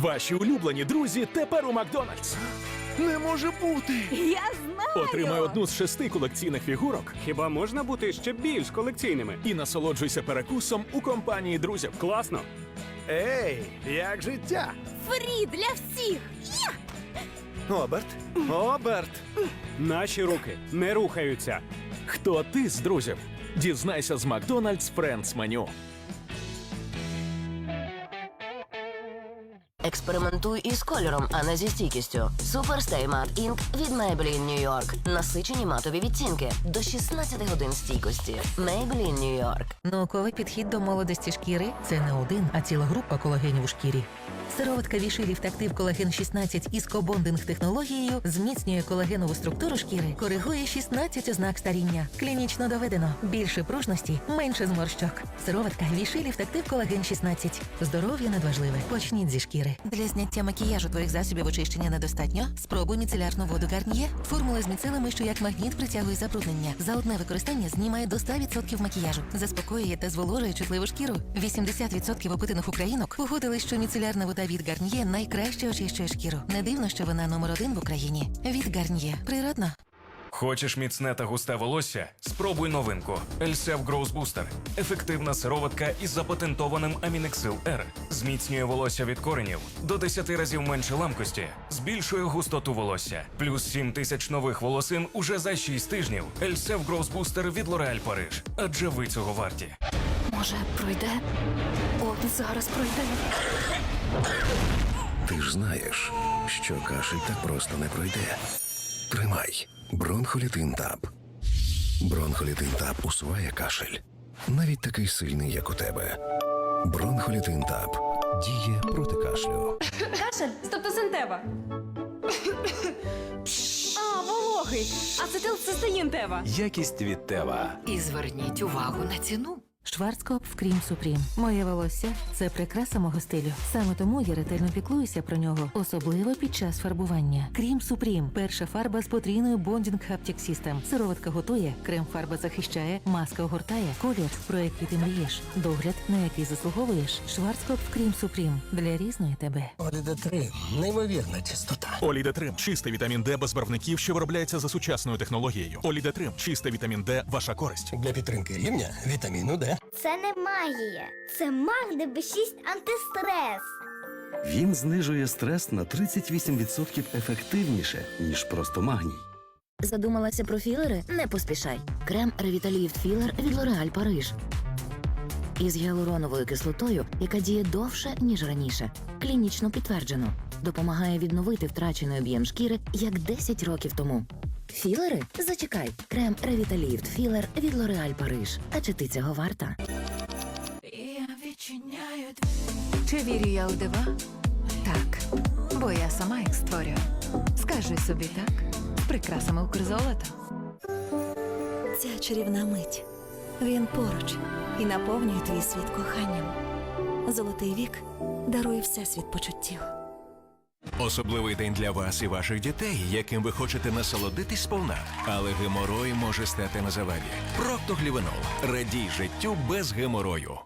Ваші улюблені друзі тепер у Макдональдс. Не може бути! Я знаю! Отримай одну з шести колекційних фігурок Хіба можна бути ще більш колекційними? і насолоджуйся перекусом у компанії друзів. Класно. Ей, як життя? Фрі для всіх! Я! Оберт, Оберт. Наші руки не рухаються. Хто ти з друзів? Дізнайся з Макдональдс Friends меню. Експериментуй із кольором, а не зі стійкістю. Stay Matte Ink від Maybelline New York. Насичені матові відтінки до 16 годин стійкості. Maybelline New York. Науковий підхід до молодості шкіри це не один, а ціла група колагенів у шкірі. Сироватка Вішилів Тактив Колаген 16 із кобондинг технологією зміцнює колагенову структуру шкіри, коригує 16 ознак старіння. Клінічно доведено більше пружності, менше зморщок. Сироватка Вішилів Тактив Колаген 16. Здоров'я надважливе. Почніть зі шкіри. Для зняття макіяжу твоїх засобів очищення недостатньо. Спробуй міцелярну воду Гарніє. Формула з міцелами, що як магніт притягує забруднення. За одне використання знімає до 100% макіяжу, заспокоює та зволожує чутливу шкіру. 80% опитаних українок погодили, що міцелярна вода від Гарніє найкраще очищує шкіру. Не дивно, що вона номер один в Україні. Від Гарніє. Природно. Хочеш міцне та густе волосся? Спробуй новинку. Elseve Growth Booster. Ефективна сироватка із запатентованим Aminexil R. Зміцнює волосся від коренів до 10 разів менше ламкості, збільшує густоту волосся. Плюс 7 тисяч нових волосин уже за 6 тижнів. Elseve Growth Booster від L'Oréal Paris. Адже ви цього варті. Може, пройде? От зараз пройде. Ти ж знаєш, що кашель так просто не пройде. Тримай бронхолітин таб. Бронхолітин таб усуває кашель. Навіть такий сильний, як у тебе. Бронхолітин таб діє проти кашлю. Кашель, стептосинтева. А, вологий. Ацетилцистеїн тева. Якість від Тева. І зверніть увагу на ціну. Шварцкоп в Крім Супрім. Моє волосся це прикраса мого стилю. Саме тому я ретельно піклуюся про нього, особливо під час фарбування. Крім Супрім перша фарба з потрійною Bonding Haptic System. Сироватка готує, крем-фарба захищає, маска огортає, колір, про який ти мрієш, догляд, на який заслуговуєш. Шварцкоп в Крім Супрім для різної тебе. Оліда 3 неймовірна чистота. Олідетрим чистий вітамін Д без барвників, що виробляється за сучасною технологією. Олідетрим чистий вітамін Д, ваша користь. Для підтримки рівня вітаміну Д. Це не магія, це Магне Б6 антистрес. Він знижує стрес на 38% ефективніше, ніж просто магній. Задумалася про філери? Не поспішай. Крем Revitalift Філер від L'Oréal Paris. Із гіалуроновою кислотою, яка діє довше, ніж раніше. Клінічно підтверджено. Допомагає відновити втрачений об'єм шкіри, як 10 років тому. Філери? Зачекай. Крем Revitalift Філер від L'Oréal Paris. А чи ти цього варта? Я відчиняю Чи вірю я у дива? Так. Бо я сама їх створюю. Скажи собі так. Прикрасами Укрзолота. Ця чарівна мить. Він поруч і наповнює твій світ коханням. Золотий вік дарує всесвіт почуттів. Особливий день для вас і ваших дітей, яким ви хочете насолодитись сповна. Але геморой може стати на заваді. Проктоглівенол. Радій життю без геморою.